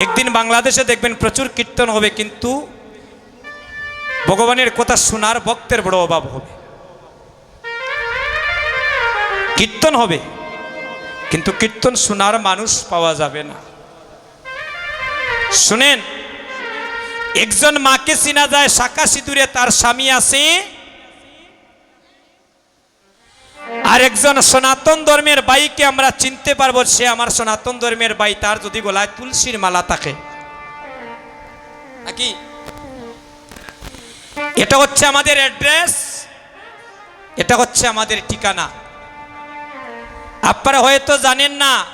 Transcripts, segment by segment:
একদিন বাংলাদেশে দেখবেন প্রচুর কীর্তন হবে, কিন্তু ভগবানের কথা শোনার ভক্তের বড় অভাব হবে। কীর্তন হবে, কিন্তু কীর্তন শোনার মানুষ পাওয়া যাবে না। শুনেন, একজন মাকে চিনা যায়, শাখা সিঁদুরে তার স্বামী আছে আর একজন সনাতন ধর্মের বাইকে আমরা চিনতে পারব, সে আমার সনাতন ধর্মের বাই তার যদি গলায় তুলসীর মালা থাকে। নাকি? এটা হচ্ছে আমাদের অ্যাড্রেস, এটা হচ্ছে আমাদের ঠিকানা। আপনারা হয়তো জানেন না,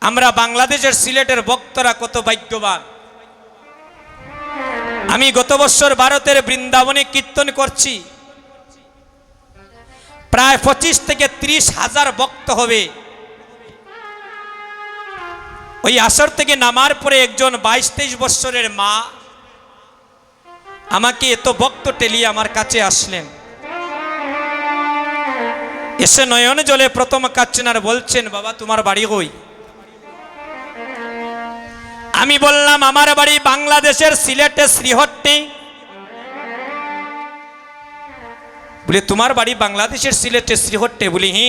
আমরা বাংলাদেশের সিলেটের ভক্তরা কত ভাগ্যবান। আমি গত বছর ভারতের বৃন্দাবনে কীর্তন করছি। প্রায় পঁচিশ থেকে ত্রিশ হাজার ভক্ত হবে। ওই আসর থেকে নামার পরে একজন বাইশ তেইশ বৎসরের মা আমাকে এত ভক্ত টেলিয়ে আমার কাছে আসলেন। এসে নয়ন জলে প্রথম কাচ্ছেন আর বলছেন, বাবা, তোমার বাড়ি হই আমি বললাম, আমার বাড়ি বাংলাদেশের সিলেটে শ্রীহট্টে। বলে, তোমার বাড়ি বাংলাদেশের সিলেটে শ্রীহট্টে বলি হি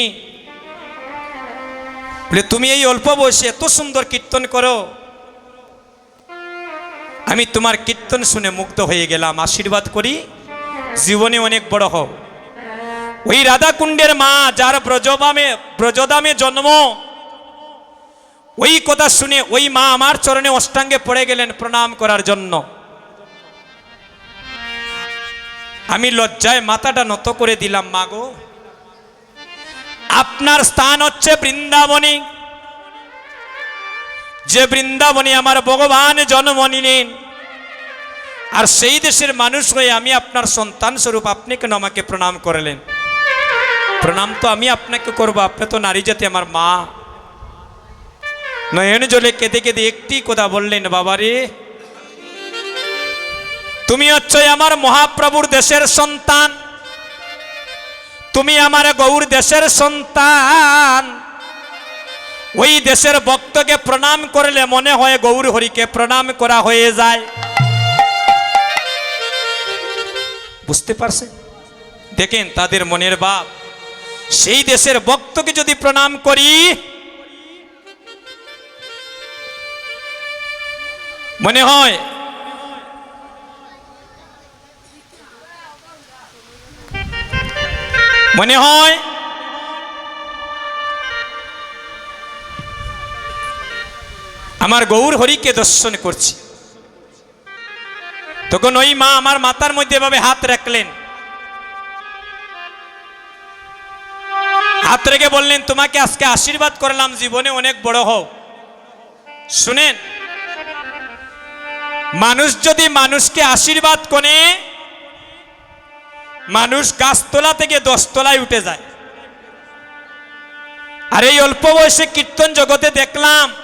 বলে, তুমি এই অল্প বয়সে এত সুন্দর কীর্তন করো। আমি তোমার কীর্তন শুনে মুগ্ধ হয়ে গেলাম। আশীর্বাদ করি, জীবনে অনেক বড় হও। ওই রাধাকুণ্ডের মা, যার ব্রজবামে, ব্রজদামে জন্ম, ওই কথা শুনে ওই মা আমার চরণে অষ্টাঙ্গে পড়ে গেলেন প্রণাম করার জন্য। আমি লজ্জায় মাথাটা নত করে দিলাম মাগো আপনার স্থান হচ্ছে বৃন্দাবনী। যে বৃন্দাবনী আমার ভগবান জন্ম নিলেন, আর সেই দেশের মানুষ হয়ে আমি আপনার সন্তান স্বরূপ আপনি কেন আমাকে প্রণাম করলেন? প্রণাম তো আমি আপনাকে করব, আপনি তো নারী জাতি আমার মা। নয়ন জলে কেঁদে কেঁদে একটি কথা বললেন, বাবারে তুমি হচ্ছে আমার মহাপ্রভুর দেশের সন্তান। তুমি আমার গৌর দেশের সন্তান। ওই দেশের ভক্তকে প্রণাম করলে মনে হয় গৌর হরিকে প্রণাম করা হয়ে যায়। বুঝতে পারছেন? দেখেন তাদের মনের ভাব। সেই দেশের ভক্তকে যদি প্রণাম করি, মনে হয় মনে হয়? আমার গৌর হরিকে দর্শন করছি। তখন ওই মা আমার মাথার মধ্যে এভাবে হাত রাখলেন। হাত রেখে বললেন, তোমাকে আজকে আশীর্বাদ করলাম, জীবনে অনেক বড় হও। শুনেন, মানুষ যদি মানুষকে আশীর্বাদ করে মানুষ গাছতলা থেকে দশতলায় উঠে যায়। আর এই অল্প বয়সে কীর্তন জগতে দেখলাম,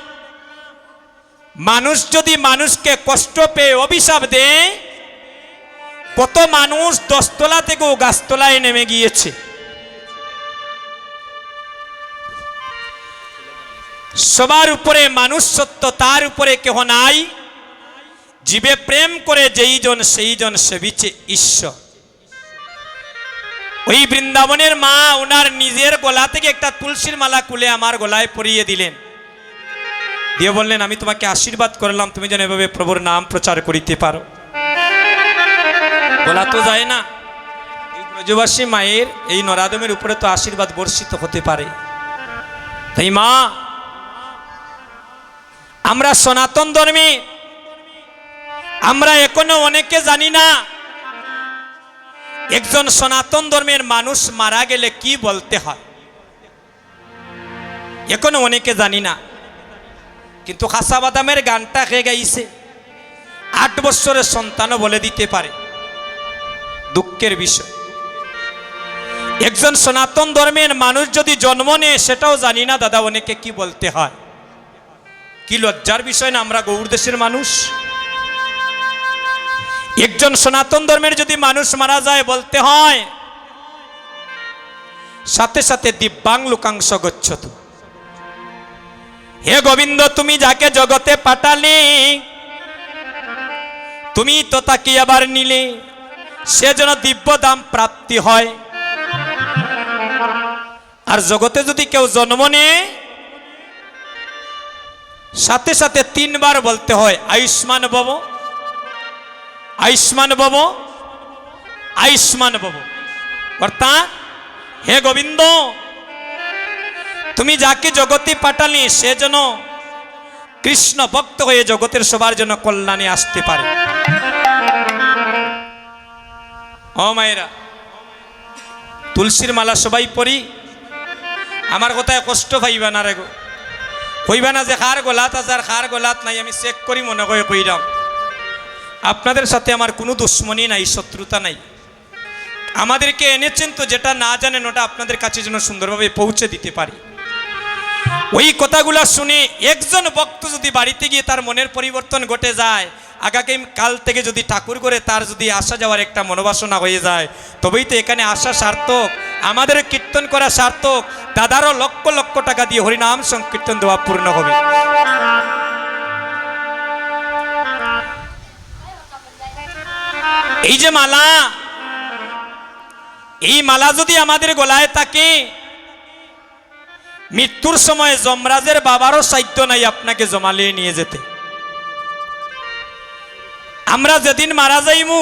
মানুষ যদি মানুষকে কষ্ট পেয়ে অভিশাপ দেয়, কত মানুষ দশতলা থেকেও গাছতলায় নেমে গিয়েছে। সবার উপরে মানুষ সত্য, তার উপরে কেহ নাই। জীবে প্রেম করে যেই জন, সেই জন সেবিছে ঈশ্বর। ওই বৃন্দাবনের মা ওনার নিজের গলা থেকে একটা তুলসীর মালা কুলে আমার গলায় পরিয়ে দিলেন। দিয়ে বললেন, আমি তোমাকে আশীর্বাদ করলাম, তুমি যেন এভাবে প্রভুর নাম প্রচার করিতে পারো। বলা তো যায় না। এই ব্রজবাসী মায়ের এই নরাদমের উপরে তো আশীর্বাদ বর্ষিত হতে পারে। তাই মা, আমরা সনাতন ধর্মে, আমরা এখনও অনেকে জানি না একজন সনাতন ধর্মের মানুষ মারা গেলে কি বলতে হয়? এখনও অনেকে জানি না। কিন্তু খাসা বাদামের গানটা খেয়ে গাইছে? আট বছরের সন্তানও বলে দিতে পারে। দুঃখের বিষয়। একজন সনাতন ধর্মের মানুষ যদি জন্ম নেয়, সেটাও জানি না। দাদা, অনেকে কি বলতে হয়? কি লজ্জার বিষয় না আমরা গৌর দেশের মানুষ? একজন সনাতন ধর্মের যদি মানুষ মারা যায় বলতে হয়, সাথে সাথে দিব্যাং লোকাংশ গচ্ছত হে গোবিন্দ, তুমি যাকে জগতে পাঠালে, তুমি তো তাকে আবার নিলে, সে যেন দিব্য দাম প্রাপ্তি হয়। আর জগতে যদি কেউ জন্ম নেয় সাথে সাথে তিনবার বলতে হয়, আয়ুষ্মান ভব। আয়ুষ্মান ভব আয়ুষ্মান ভব অর্থাৎ, হে গোবিন্দ, তুমি যাকে জগতে পাঠালে, সে যেন কৃষ্ণ ভক্ত হয়ে জগতের সবার জন্য কল্যাণে আসতে পারে। ও মায়েরা, তুলসীর মালা সবাই পড়ি আমার কথায় কষ্ট পাইবা না রে গো। কইবা না যে খার গোলাত আছে আর খার গোলাত নাই, আমি চেক করি মনে করে কইরাম। আপনাদের সাথে আমার কোনো দুশ্মনী নাই, শত্রুতা নাই। আমাদেরকে এনেছেন তো যেটা না জানেন, ওটা আপনাদের কাছে যেন সুন্দরভাবে পৌঁছে দিতে পারি। ওই কথাগুলো শুনে একজন ভক্ত যদি বাড়িতে গিয়ে তার মনের পরিবর্তন ঘটে যায় আগামী কাল থেকে যদি ঠাকুর করে তার যদি আসা যাওয়ার একটা মনোবাসনা হয়ে যায়, তবেই তো এখানে আসা সার্থক, আমাদের কীর্তন করা সার্থক, দাদারও লক্ষ লক্ষ টাকা দিয়ে হরিনাম সংকীর্তন দেওয়া পূর্ণ হবে। এই যে মালা, এই মালা যদি আমাদের গলায় থাকে, মৃত্যুর সময় যমরাজের বাবারও সাহিত্য নাই আপনাকে জমালিয়ে নিয়ে যেতে। আমরা যেদিন মারা যাইমু,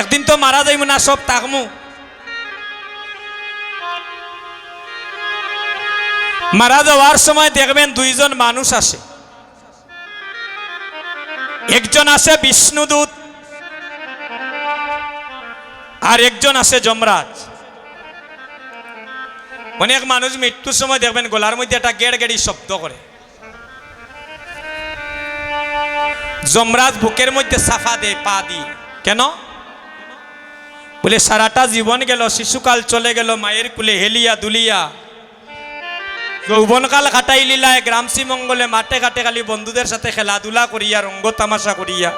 একদিন তো মারা যাইমু না, সব থাকমু। মারা যাওয়ার সময় দেখবেন দুইজন মানুষ আসে। একজন আছে বিষ্ণুদূত আর একজন আছে যমরাজ। অনেক মানুষ মৃত্যুর সময় দেখবেন গোলার মধ্যে একটা গেড় গেড়ি শব্দ করে। যমরাজ বুকের মধ্যে সাফা দেয়, পা দিয়ে। কেন? বলে, সারাটা জীবন গেল, শিশুকাল চলে গেল, মায়ের কুলে হেলিয়া দুলিয়া। যৌবনকাল কাটাই লীলায় গ্রামসি মঙ্গলে মাঠে ঘাটে খালি বন্ধুদের সাথে খেলাধুলা করিয়া, রঙ্গ তামাশা করিয়া।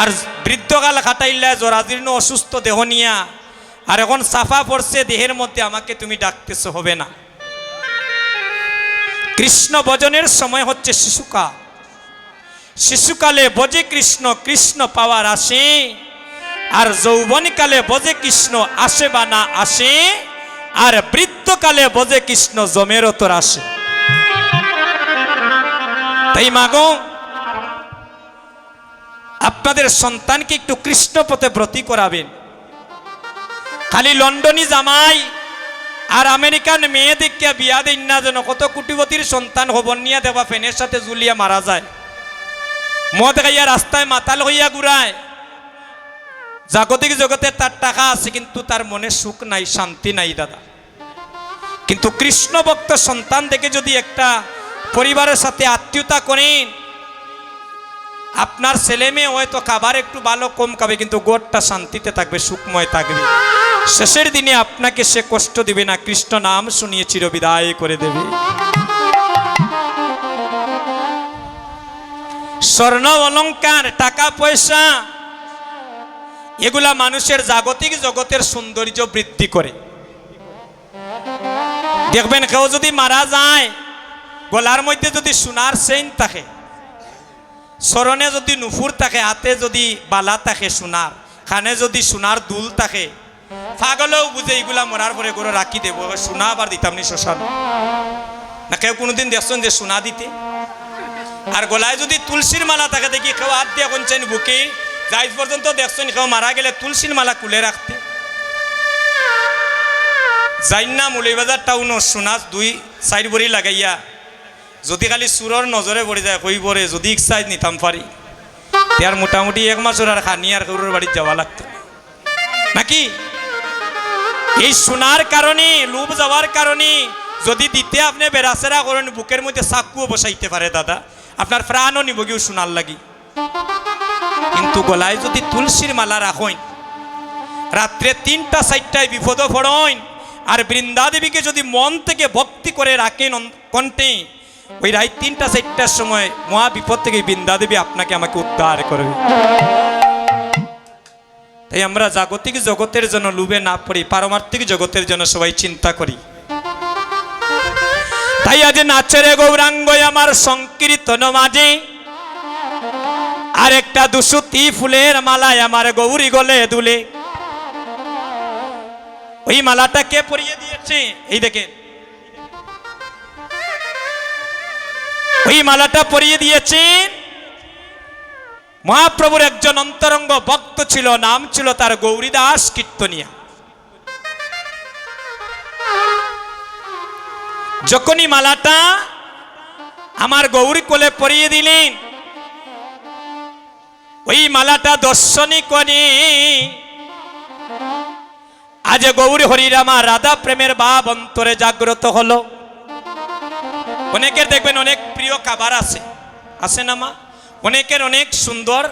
আর বৃদ্ধকাল কাটাইলায় জরাজীর্ণ অসুস্থ দেহ নিয়া। আর এখন সাফা পড়ছে, দেহের মধ্যে আমাকে তুমি ডাকতেছো, হবে না। কৃষ্ণ ভজনের সময় হচ্ছে শিশুকাল শিশুকালে বজে কৃষ্ণ কৃষ্ণ পাওয়ার আসে। আর যৌবনকালে বজে কৃষ্ণ, আসে বা না আসে আর বৃত্তকালে বজে কৃষ্ণ জমের তোর আসে। তাই মাগো, আপনাদের সন্তানকে একটু কৃষ্ণ পথে ব্রতী করাবেন। খালি লন্ডনী জামাই আর আমেরিকান মেয়ে দেখিয়া বিয়া দিন না যেন কত কুটিপতির সন্তান হবন নিয়া দেবা ফেনের সাথে জুলিয়া মারা যায়। মদ গাইয়া রাস্তায় মাতাল হইয়া ঘুরায় জাগতিক জগতে তার টাকা আছে, কিন্তু তার মনে সুখ নাই, শান্তি নাই, দাদা। কিন্তু কৃষ্ণ ভক্ত সন্তান দেখে যদি একটা পরিবারের সাথে আত্মীয়তা করেন, আপনার ছেলে মেয়ে হয়তো খাবার একটু ভালো কম খাবে, কিন্তু গোটটা শান্তিতে থাকবে, সুখময় থাকবে। শেষের দিনে আপনাকে সে কষ্ট দিবে না, কৃষ্ণ নাম শুনিয়ে চিরবিদায় করে দেবে। স্বর্ণ অলঙ্কার, টাকা পয়সা এগুলা মানুষের জাগতিক জগতের সৌন্দর্য বৃদ্ধি করে। দেখবেন কেউ যদি মারা যায়, গলার মধ্যে যদি সোনার চেইন থাকে স্মরণে যদি নুফুর থাকে, হাতে যদি বালা থাকে সোনার খানে যদি সোনার দুল থাকে, পাগলেও বুঝে এইগুলা মরার পরে করে রাখি দেবো সোনা আবার দিতাম নি শ্মশান। না কেউ কোনোদিন দেখছেন যে সোনা দিতে? আর গলায় যদি তুলসীর মালা থাকে দেখি কেউ হাত দিয়ে কোনছেন বুকে যাই পর্যন্ত দেখছেন, কেউ মারা গেলে তুলসীর মালা খুলে রাখতে। যাই না, মুলিবাজার টাউন সোনা দুই চার বড়ি লাগাইয়া, যদি খালি সুরর নজরে পড়ে যায় কই পরে যদি ইচ্ছাই নিতাম পারি তার মোটামুটি এক মাসের আর খানি আর কারোর বাড়ি যাওয়া লাগতো। নাকি? এই সোনার কারণে লোভ যাওয়ার কারণে যদি দিতে আপনি বেড়াচেরা করেন বুকের মধ্যে চাকুও বসাইতে পারে দাদা। আপনার প্রাণও নিব গিয়েও সোনার লাগি। কিন্তু গলায় যদি তুলসীর মালা রাখেন রাত্রে তিনটা চারটায় বিপদ পড়েন আর বৃন্দাদেবীকে যদি মন থেকে ভক্তি করে রাখেন কণ্ঠে, ওই রাত তিনটা চারটার সময় মহা বিপদ থেকে বৃন্দাদেবী আপনাকে আমাকে উদ্ধার করবে তাই আমরা জাগতিক জগতের জন্য লুবে না পড়ি, পারমার্থিক জগতের জন্য সবাই চিন্তা করি। তাই আজ নাচেরে গৌরাঙ্গ আমার সংকীর্তন মাঝে আর একটা দুসুতি ফুলের মালায় আমার গৌরী গলে দুলে। ওই মালাটা কে পরিয়ে দিয়েছে? এই দেখেন। ওই মালাটা পরিয়ে দিয়েছেন মহাপ্রভুর একজন অন্তরঙ্গ ভক্ত ছিল, নাম ছিল তার গৌরীদাস কীর্তনিয়া। যখনই মালাটা আমার গৌরী কোলে পরিয়ে দিলেন ওই মালাটা দর্শনী করে। আজ গৌরী হরিরামা রাধা প্রেমের ভাব অন্তরে জাগ্রত হলো। অনেকের দেখবেন অনেক প্রিয় খাবার আছে। আছে না মা? অনেকের অনেক সুন্দর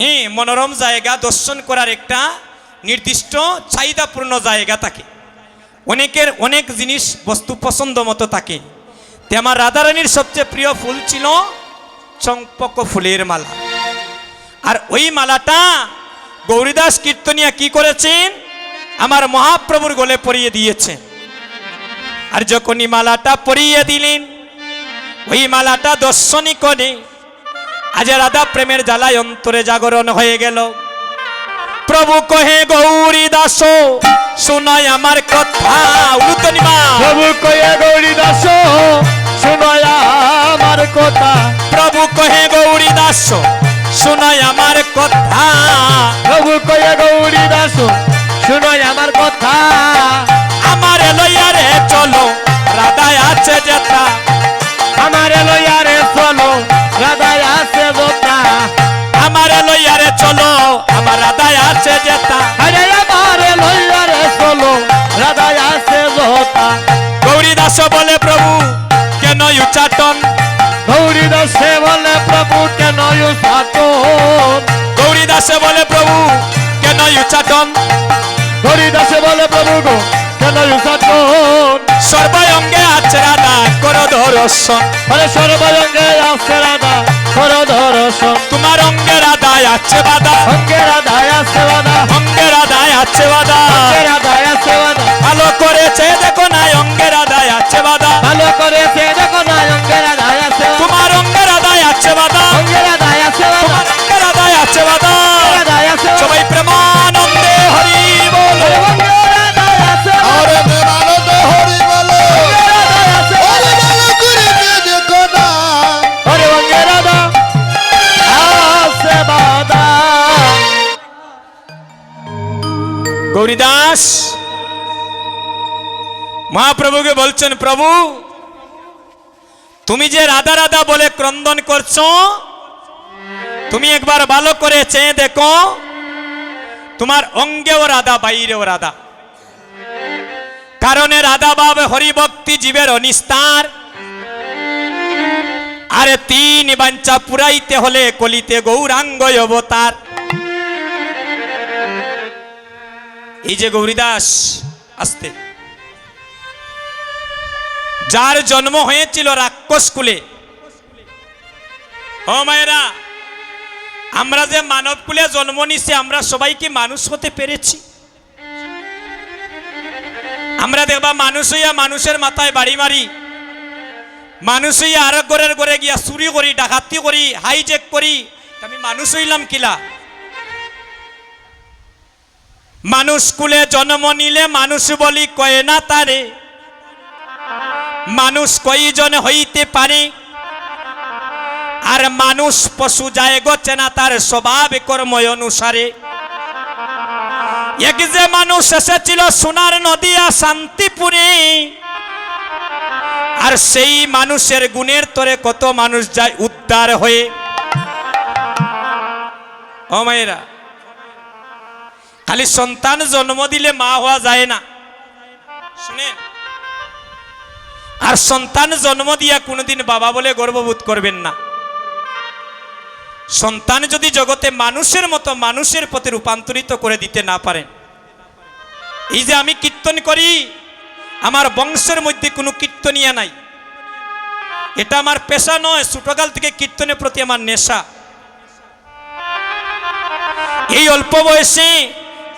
হ্যাঁ মনোরম জায়গা দর্শন করার একটা নির্দিষ্ট চাহিদাপূর্ণ জায়গা থাকে। অনেকের অনেক জিনিস বস্তু পছন্দ মতো থাকে। তে আমার রাধারানীর সবচেয়ে প্রিয় ফুল ছিল চম্পক ফুলের মালা। আর ওই মালাটা গৌরীদাস কীর্তনিয়া কি করেছেন? আমার মহাপ্রভুর গলে পরিয়ে দিয়েছেন। আর যখনই মালাটা পরিয়ে দিলেন ওই মালাটা দর্শনী করে আজ রাধা প্রেমের জ্বালায় অন্তরে জাগরণ হয়ে গেল। প্রভু কহে গৌরী দাস শোনায় আমার কথা উলুতনি মা। প্রভু কয়ে গৌরী দাস শুনয় আমার কথা। প্রভু কহে গৌরী দাস শোনায় আমার কথা। প্রভু কয়ে গৌরী দাস শুনয় আমার কথা। আমার লইয়ারে চলো রাধায় আছে যেতা আমার লইয়ারে চলো রাধায় আছে বোতা আমার লইয়ারে চলো আমার রাধায় আছে যেতা আরে আমার লইয়ারে চলো রাধায় আছে বোতা গৌরী দাস বলে প্রভু কেন উচ্চাটন? গৌরী দাসে বলে প্রভু গৌরী দাসে বলে প্রভু কেন উচ্চাটন গৌরী দাসে বলে প্রভু গো কেন সাতন সর্বঙ্গে আছে রাধা কর দর্শন। বলে সর্বঙ্গে আছে রাধা কর দর্শন। তোমার অঙ্গে রাধায় আছে বাধা। অঙ্গে রাধায় আছে বাধা। অঙ্গে রাধায় আছে বাধা। অঙ্গে রাধায় মহাপ্রভুকে বলছেন, প্রভু, তুমি যে রাধা রাধা বলে ক্রন্দন করছ, তুমি একবার ভালো করে চেয়ে দেখো, তোমার অঙ্গেও রাধা, বাইরেও রাধা। কারণে রাধা বাব হরিভক্তি জীবের অনিস্তার। আরে তিন বাঞ্চা পুরাইতে হলে কলিতে গৌরাঙ্গ অবতার। এই যে গৌরীদাস, আসতে। যার জন্ম হয়েছিল রাক্ষস কুলে। ও মায়েরা, আমরা যে মানব কুলে জন্ম নিছে আমরা সবাইকে মানুষ হতে পেরেছি? আমরা দেখবা মানুষ হইয়া মানুষের মাথায় বাড়ি মারি, মানুষ হইয়া আরেক ঘরের ঘরে গিয়া চুরি করি, ডাকাতি করি হাইজেক করি আমি মানুষ হইলাম কিলা? মানুষ কুলে জন্ম নিলে মানুষ বলি কয়ে না তারে। মানুষ কইজন হইতে পারে? আর মানুষ পশু যায় গছে না তার স্বভাব কর্ম অনুসারে। এক যে মানুষ এসেছিল সোনার নদিয়া, শান্তিপুরে। আর সেই মানুষের গুণের তরে কত মানুষ যায় উদ্ধার হয়ে। ও মায়েরা, খালি সন্তান জন্ম দিলে মা হওয়া যায় না। শুনেন আর সন্তান জন্ম দিয়া কোনোদিন বাবা বলে গর্ববোধ করবেন না। সন্তান যদি জগতে মানুষের মতো মানুষের পথে রূপান্তরিত করে দিতে না পারেন, এই যে আমি কীর্তন করি, আমার বংশের মধ্যে কোনো কীর্তনিয়া নাই। এটা আমার পেশা নয়, ছোটকাল থেকে কীর্তনের প্রতি আমার নেশা। এই অল্প বয়সে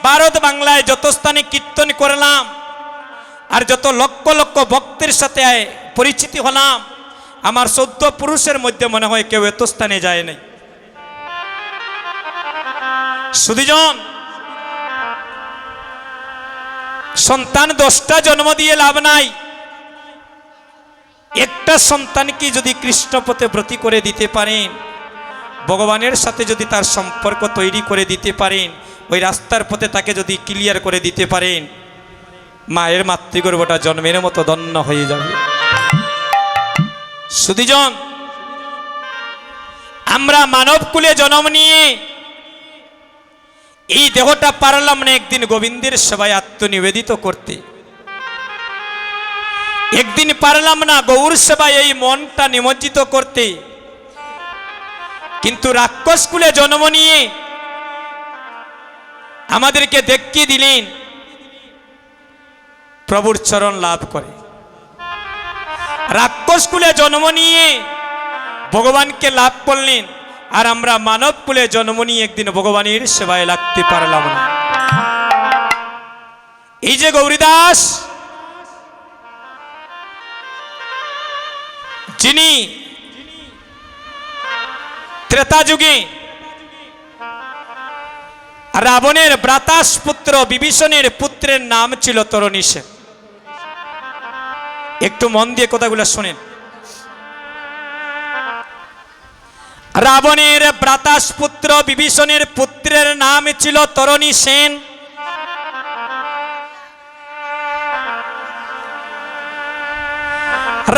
ভারত বাংলায় যত স্থানে কীর্তন করলাম আর যত লক্ষ লক্ষ ভক্তের সাথে পরিচিতি হলাম, আমার চোদ্দ পুরুষের মধ্যে মনে হয় কেউ এত স্থানে যায় নাই। সুদীজন, সন্তান দশটা জন্ম দিয়ে লাভ নাই। একটা সন্তানকে যদি কৃষ্ণপথে ব্রতী করে দিতে পারেন, ভগবানের সাথে যদি তার সম্পর্ক তৈরি করে দিতে পারেন, ওই রাস্তার পথে তাকে যদি ক্লিয়ার করে দিতে পারেন মায়ের মাতৃগর্ভটা জন্মের মতো দন্য হয়ে যাবে। সুদীজন আমরা মানব কুলে জন্ম নিয়ে এই দেহটা পারলাম না একদিন গোবিন্দের সেবায় আত্মনিবেদিত করতে। একদিন পারলাম না গৌর সেবায় এই মনটা নিমজ্জিত করতে। কিন্তু রাক্ষস কুলে জন্ম নিয়ে আমাদেরকে দেখিয়ে দিলেন প্রভুর চরণ লাভ করে। রাক্ষস কুলে জন্ম নিয়ে ভগবানকে লাভ করলেন, আর আমরা মানব কুলে জন্ম নিয়ে একদিন ভগবানের সেবায় লাগতে পারলাম না। এই যে গৌরীদাস, যিনি ত্রেতা যুগে রাবণের ব্রাতাস পুত্র বিভীষণের পুত্রের নাম ছিল তরণী সেন। একটু মন দিয়ে কথাগুলো শোনেন। রাবণের ব্রাতাস পুত্র, বিভীষণের পুত্রের নাম ছিল তরণী সেন।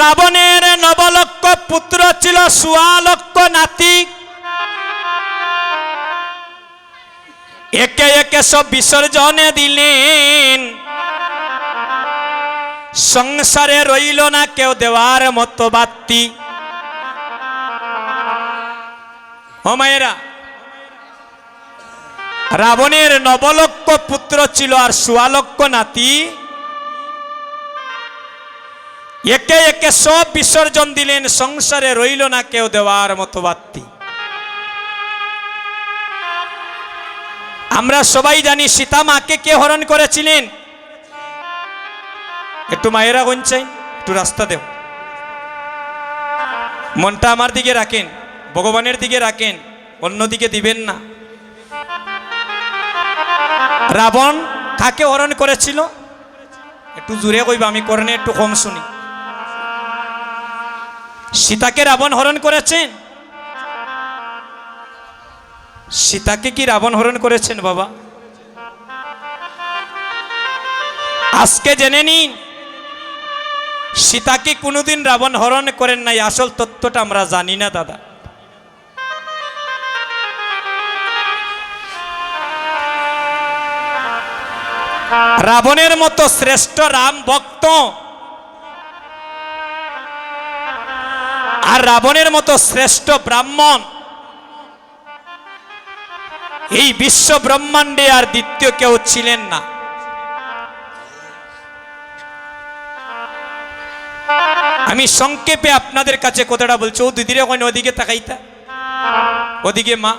রাবণের নবলক্ষ পুত্র ছিল সুয়ালক্ষ নাতি। একে একে সব বিসর্জনে দিলেন। সংসারে রইল না কেউ দেওয়ার মতো বাত্তি ও মায়েরা, রাবণের নবলক্ষ পুত্র ছিল আর সুয়ালক্ষ নাতি। একে একে সব বিসর্জন দিলেন, সংসারে রইল না কেউ দেওয়ার মতো বাত্তি আমরা সবাই জানি সীতা মাকে কে হরণ করেছিলেন? একটু মায়েরা গঞ্চাই একটু রাস্তা দেও। মনটা আমার দিকে রাখেন, ভগবানের দিকে রাখেন, অন্যদিকে দিবেন না। রাবণ কাকে হরণ করেছিল? একটু জুড়ে কইবা, আমি করনে একটু কম শুনি। সীতাকে রাবণ হরণ করেছেন? সীতাকে কি রাবণ হরণ করেছেন বাবা? আজকে জেনে নিন সীতাকে কোনোদিন রাবণ হরণ করেন নাই, আসল তত্ত্বটা আমরা জানি না, দাদা। রাবণের মতো শ্রেষ্ঠ রাম ভক্ত। আর রাবণের মতো শ্রেষ্ঠ ব্রাহ্মণ। এই বিশ্ব ব্রহ্মাণ্ডে আর দ্বিতীয় কেউ ছিলেন না। আমি সংক্ষেপে আপনাদের কাছে কথাটা বলছি। ও দিদিরে ওখানে ওদিকে তাকাইতা ওদিকে মা।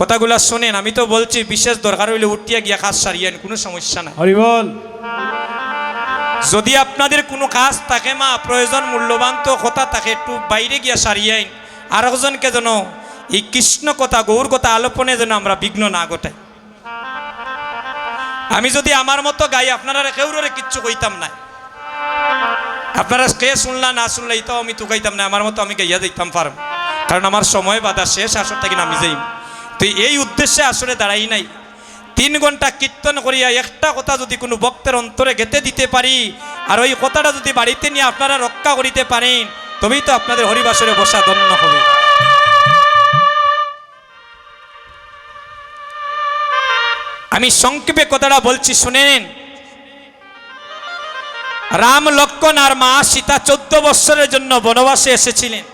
কথাগুলা শোনেন আমি তো বলছি বিশেষ দরকার হইলে উঠিয়া গিয়া কাজ সারিয়েন কোনো সমস্যা নাই। হরিবল যদি আপনাদের কোনো কাজ থাকে মা প্রয়োজন মূল্যবান তো কথা থাকে একটু বাইরে গিয়া সারিয়াইন আর একজনকে যেন এই কৃষ্ণ কথা গৌর কথা আলোপনে যেন আমরা বিঘ্ন না ঘটাই। আমি যদি আমার মতো গাই আপনারা কেউরে কিচ্ছু কইতাম না আপনারা কে শুনলা, না শুনলা, এটাও আমি তো গাইতাম না, আমার মতো আমি গাইয়া দিতাম পারম কারণ আমার সময় বাধা শেষ, আসর থাকি নামি যাই তো এই উদ্দেশ্যে আসলে দাঁড়াই নাই। তিন ঘণ্টা কীর্তন করিয়া একটা কথা যদি কোনো ভক্তের অন্তরে গেতে দিতে পারি, আর ওই কথাটা যদি বাড়িতে নিয়ে আপনারা রক্ষা করিতে পারেন তবেই তো আপনাদের হরিবাসরে বসা ধন্য হবে। আমি সংক্ষেপে কথাটা বলছি শুনে নেন রাম লক্ষণ আর মা সীতা চোদ্দ বৎসরের জন্য বনবাসে এসেছিলেন।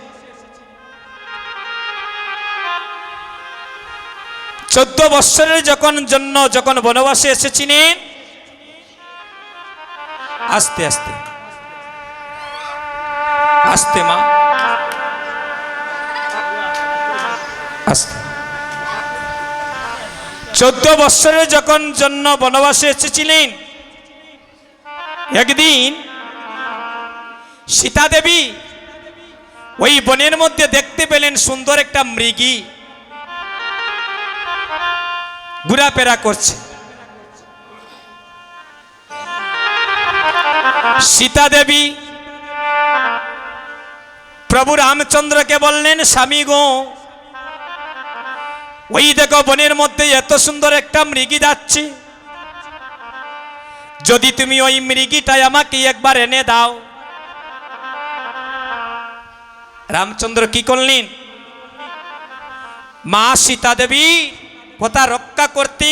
চোদ্দ বৎসরের যখন জন্য যখন বনবাসে এসেছিলেন, আস্তে আস্তে। আস্তে, মা। আস্তে। চোদ্দ বৎসরের যখন জন্য বনবাসে এসেছিলেন একদিন সীতা দেবী ওই বনের মধ্যে দেখতে পেলেন সুন্দর একটা মৃগী। ঘোরাফেরা করছে। সীতা দেবী প্রভু রামচন্দ্রকে বললেন, স্বামী গো, ওই দেখো বনের মধ্যে এত সুন্দর একটা মৃগী যাচ্ছে। যদি তুমি ওই মৃগীটাই আমাকে একবার এনে দাও। রামচন্দ্র কি করলেন? মা সীতা দেবী কথা রক্ষা করতে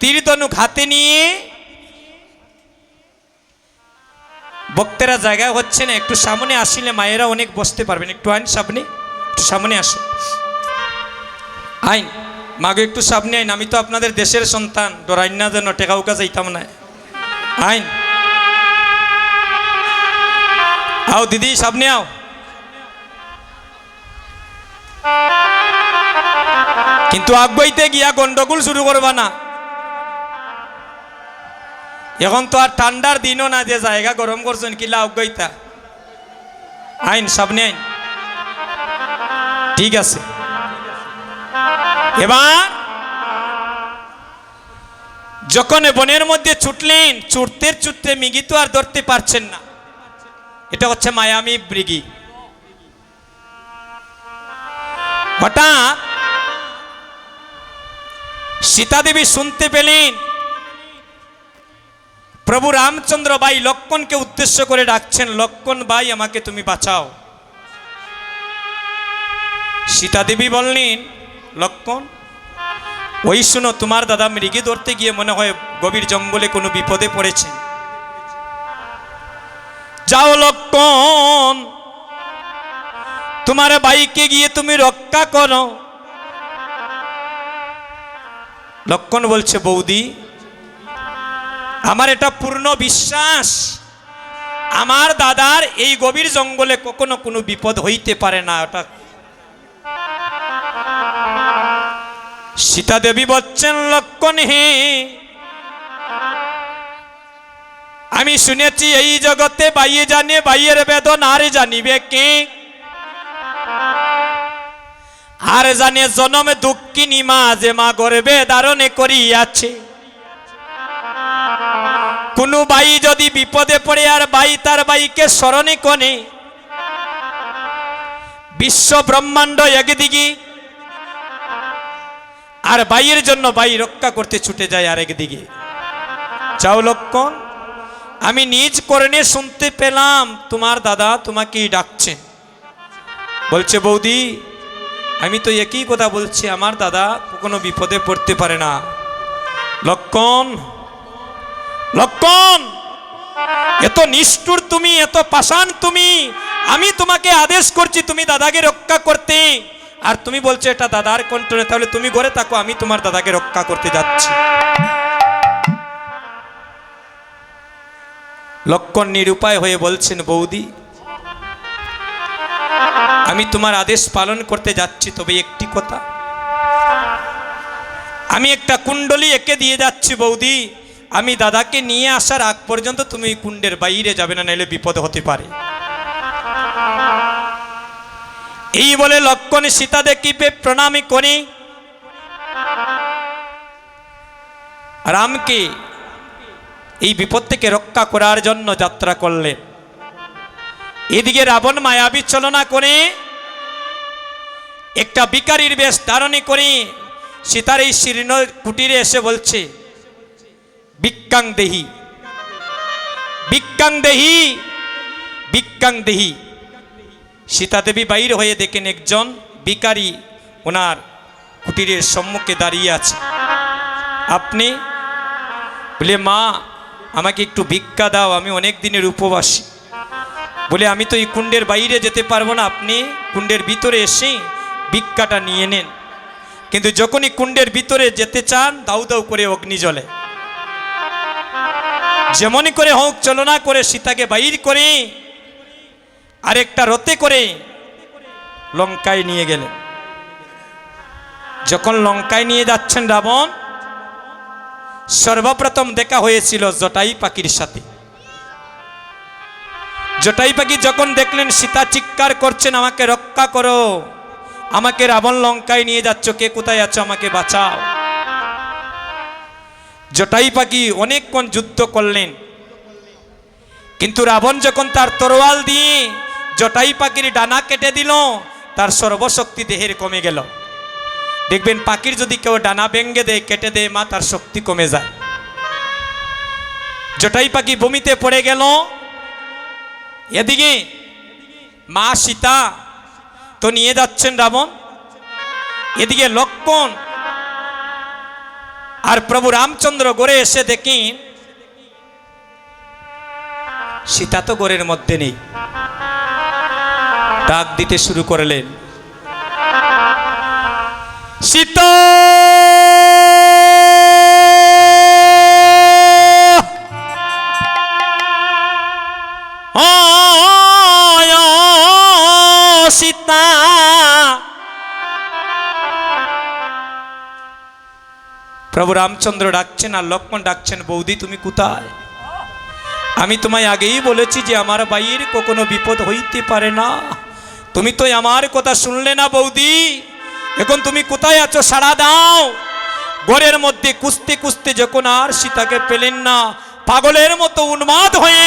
তীরধনুক হাতে নিয়ে বক্তেরা জায়গা হচ্ছে না, একটু সামনে আসলে মায়েরা অনেক বসতে পারবেন। একটু আইন সামনে, একটু সামনে আসো। আইন, মাগো একটু সামনে আইন, আমি তো আপনাদের দেশের সন্তান, ডরাইন না যেন টেকা উকা যাইতাম না। আইন। আও দিদি, সামনে আও। কিন্তু আগুয়াইতে গিয়া গন্ডগোল শুরু করবা না। এখন তো আর ঠান্ডার দিনও না যে জায়গা গরম করছেন কিলা আগুয়াইতা আইন, সামনে আইন। ঠিক আছে। এবার যখন বনের মধ্যে ছুটলেন, ছুটতে ছুটতে মিগি তো আর ধরতে পারছেন না। এটা হচ্ছে মায়ামি ব্রিগি। হঠাৎ সীতাদেবী শুনতে পেলেন। প্রভু রামচন্দ্র ভাই লক্ষণকে উদ্দেশ্য করে ডাকছেন লক্ষণ ভাই, আমাকে তুমি বাঁচাও। সীতাদেবী বললেন লক্ষণ ওই শুনো, তোমার দাদা মৃগী ধরতে গিয়ে মনে হয় গভীর জঙ্গলে কোনো বিপদে পড়েছে। যাও লক্ষণ, তোমার বাইকে গিয়ে তুমি রক্ষা করো। লক্ষণ বলছে, বৌদি, আমার এটা পূর্ণ বিশ্বাস। আমার দাদার এই গভীর জঙ্গলে কখনো কোনো বিপদ হইতে পারে না ওটা সীতা দেবী বলছেন লক্ষণ হে আমি শুনেছি এই জগতে বাইয়ে জানে, বাইয়ের বেদন আর জানিবে কে? আর জানে জনমে দুঃখিনী মা যে মা গর্বে ধারণে করিয়াছে। কোনো বাই যদি বিপদে পড়ে আর বাই তার বাইকে স্মরণে কনে বিশ্ব ব্রহ্মাণ্ড একদিকে আর বাইয়ের জন্য বাই রক্ষা করতে ছুটে যায় আরেক দিকে। যাও লক্ষণ আমি নিজ করণে শুনতে পেলাম, তোমার দাদা তোমাকেই ডাকছেন বলছে, বৌদি, আমি তো একই কথা বলছি, আমার দাদা কোনো বিপদে পড়তে পারে না। লক্ষণ লক্ষণ এত নিষ্ঠুর তুমি, এত পাষাণ তুমি, আমি তোমাকে আদেশ করছি তুমি দাদাকে রক্ষা করতে। আর তুমি বলছো এটা দাদার কন্ট্রোলে তাহলে তুমি ঘরে থাকো, আমি তোমার দাদাকে রক্ষা করতে যাচ্ছি। লক্ষণ নিরুপায় হয়ে বলছেন, বৌদি, আমি তোমার আদেশ পালন করতে যাচ্ছি, তবে একটি কথা। আমি একটা কুণ্ডলি এঁকে দিয়ে যাচ্ছি, বৌদি। আমি দাদাকে নিয়ে আসার আগ পর্যন্ত তুমি কুণ্ডের বাইরে যাবে না নাইলে বিপদ হতে পারে। এই বলে লক্ষণ সীতা দেখিবে প্রণামী করি। রামকে এই বিপদ থেকে রক্ষা করার জন্য যাত্রা করলেন এদিকে রাবণ মায়াবী চলনা করে একটা বিকারীর বেশ ধারণী করে সীতার এই শীর্ণ কুটিরে এসে বলছে বিজ্ঞাং দেহি বিজ্ঞাং দেহি বিজ্ঞাং দেহি। সীতাদেবী বাইর হয়ে দেখেন একজন বিকারী ওনার কুটিরের সম্মুখে দাঁড়িয়ে আছে। আপনি বলে, মা, আমাকে একটু ভিক্ষা দাও, আমি অনেক দিনের উপবাসী। বলে, আমি তো এই কুণ্ডের বাইরে যেতে পারব না, আপনি কুণ্ডের ভিতরে এসে ভিক্ষাটা নিয়ে নেন। কিন্তু যখনই কুণ্ডের ভিতরে যেতে চান, দাউ দাউ করে অগ্নি জ্বলে। যেমনই করে হোক, চলনা করে সীতাকে বাইর করে আরেকটা রথে করে লঙ্কায় নিয়ে গেলেন। যখন লঙ্কায় নিয়ে যাচ্ছেন রাবণ, সর্বপ্রথম দেখা হয়েছিল জটাই পাখির সাথে। জটাই পাখি যখন দেখলেন, সীতা চিৎকার করছেন, আমাকে রক্ষা করো, আমাকে রাবণ লঙ্কায় নিয়ে যাচ্ছ, কে কোথায় আছো, আমাকে বাঁচাও। জটাই পাখি অনেকক্ষণ যুদ্ধ করলেন। কিন্তু রাবণ যখন তার তরোয়াল দিয়ে জটাই পাখির ডানা কেটে দিল, তার সর্বশক্তি দেহের কমে গেল। দেখবেন পাখির যদি কেউ ডানা ভেঙ্গে দেয়, কেটে দেয়, মা, তার শক্তি কমে যায়। জটাই পাখি বমিতে পড়ে গেল। এদিকে মা সীতা তো নিয়ে যাচ্ছেন রাবণ। এদিকে লক্ষণ আর প্রভু রামচন্দ্র গড়ে এসে দেখি সীতা তো গোরের মধ্যে নেই। ডাক দিতে শুরু করলেন। সীতা! ও সীতা! প্রভু রামচন্দ্র ডাকছেন আর লক্ষ্মণ ডাকছেন বৌদি তুমি কোথায়? আমি তোমায় আগেই বলেছি যে আমার বাইয়ের কখনো বিপদ হইতে পারে না। তুমি তো আমার কথা শুনলে না বৌদি। এখন তুমি কোথায় আছো সাড়া দাও। গড়ের মধ্যে কুস্তি কুস্তি যখন আর সীতাকে পেলেন না, পাগলের মতো উন্মাদ হয়ে